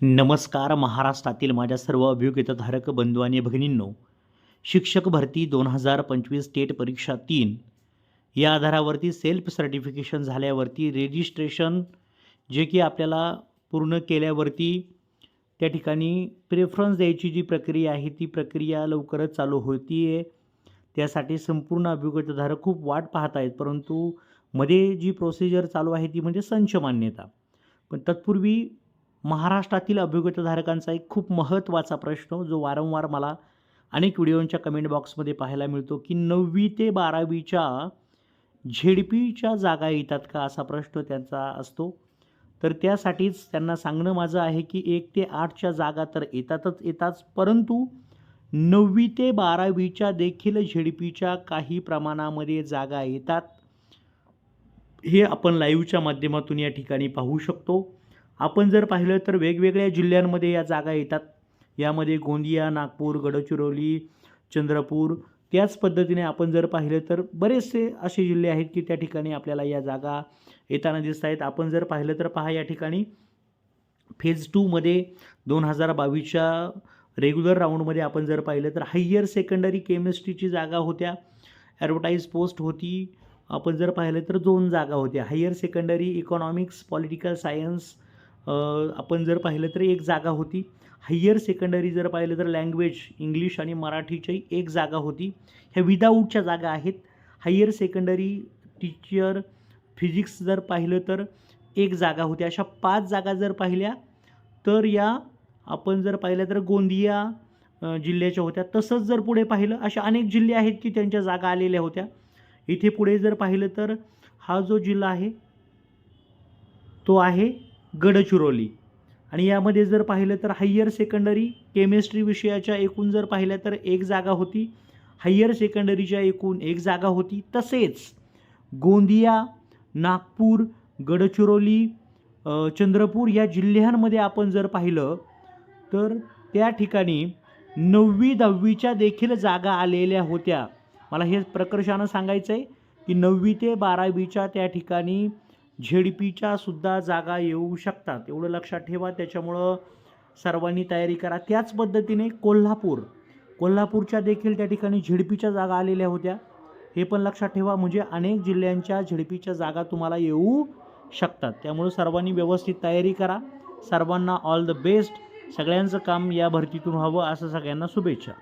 नमस्कार महाराष्ट्रातील माझ्या सर्व अभियोग्यताधारक बंधू आणि भगिनींनो. शिक्षक भरती दोन हजार पंचवीस स्टेट परीक्षा तीन. या आधारावरती सेल्फ सर्टिफिकेशन झाल्यावरती रेजिस्ट्रेशन जे की आपल्याला पूर्ण केल्यावरती त्या ठिकाणी प्रेफरन्स द्यायची जी प्रक्रिया आहे ती प्रक्रिया लवकरच चालू होती आहे त्यासाठी संपूर्ण अभियोग्यताधारक खूप वाट पाहत आहेत परंतु मध्ये जी प्रोसिजर चालू आहे ती म्हणजे संच मान्यता. पण तत्पूर्वी महाराष्ट्रातील अभियोग्यताधारकांचा एक खूप महत्त्वाचा प्रश्न जो वारंवार मला अनेक व्हिडिओंच्या कमेंट बॉक्समध्ये पाहायला मिळतो की नववी ते बारावीच्या झेडपीच्या जागा येतात का असा प्रश्न त्यांचा असतो. तर त्यासाठीच त्यांना सांगणं माझं आहे की एक ते आठच्या जागा तर येतातच येतात परंतु नववी ते बारावीच्या देखील झेडपीच्या काही प्रमाणामध्ये जागा येतात. हे आपण लाईव्हच्या माध्यमातून या ठिकाणी पाहू शकतो. आपण जर पाहिलं तर वेगवेगळ्या जिल्ह्यांमध्ये या जागा येतात. यामध्ये गोंदिया नागपूर गडचिरोली चंद्रपूर त्याच पद्धतीने आपण जर पाहिलं तर बरेचसे असे जिल्हे आहेत की त्या ठिकाणी आपल्याला या जागा येताना दिसत आहेत आपण जर पाहिलं तर पहा या ठिकाणी फेज टूमध्ये दोन हजार बावीसच्या रेग्युलर राऊंडमध्ये आपण जर पाहिलं तर हायर सेकंडरी केमिस्ट्रीची जागा होत्या. ॲडव्हर्टाईज पोस्ट होती. आपण जर पाहिलं तर दोन जागा होत्या. Higher secondary economics political science आपण जर पाहिलं तर एक जागा होती. हायर सेकंडरी जर पाहिलं तर लँग्वेज इंग्लिश आणि मराठीची एक जागा होती. ह्या विदाऊटच्या जागा आहेत. हायर सेकंडरी टीचर फिजिक्स जर पाहिलं तर एक जागा होती. अशा पाच जागा जर पाहिल्या तर या आपण जर पाहिलं तर गोंदिया जिल्ह्याच्या होत्या. तसंच जर पुढे पाहिलं अशा अनेक जिल्हे आहेत की त्यांच्या जागा आलेल्या होत्या. इथे पुढे जर पाहिलं तर हा जो जिल्हा आहे तो आहे गडचिरोली. आणि यामध्ये जर पाहिलं तर हायर सेकंडरी केमिस्ट्री विषयाच्या एकूण जर पाहिल्या तर एक जागा होती. हायर सेकंडरीच्या एकूण एक जागा होती. तसेच गोंदिया नागपूर गडचिरोली चंद्रपूर या जिल्ह्यांमध्ये आपण जर पाहिलं तर त्या ठिकाणी नववी दहावीच्या देखील जागा आलेल्या होत्या. मला हे प्रकर्षानं सांगायचं आहे की नववी ते बारावीच्या त्या ठिकाणी झेडपीच्या सुद्धा जागा येऊ शकतात. एवढं लक्षात ठेवा. त्याच्यामुळं सर्वांनी तयारी करा. त्याच पद्धतीने कोल्हापूर. कोल्हापूरच्या देखील त्या ठिकाणी झेडपीच्या जागा आलेल्या होत्या. हे पण लक्षात ठेवा. म्हणजे अनेक जिल्ह्यांच्या झेडपीच्या जागा तुम्हाला येऊ शकतात. त्यामुळे सर्वांनी व्यवस्थित तयारी करा. सर्वांना ऑल द बेस्ट. सगळ्यांचं काम या भरतीतून व्हावं. असं सगळ्यांना शुभेच्छा.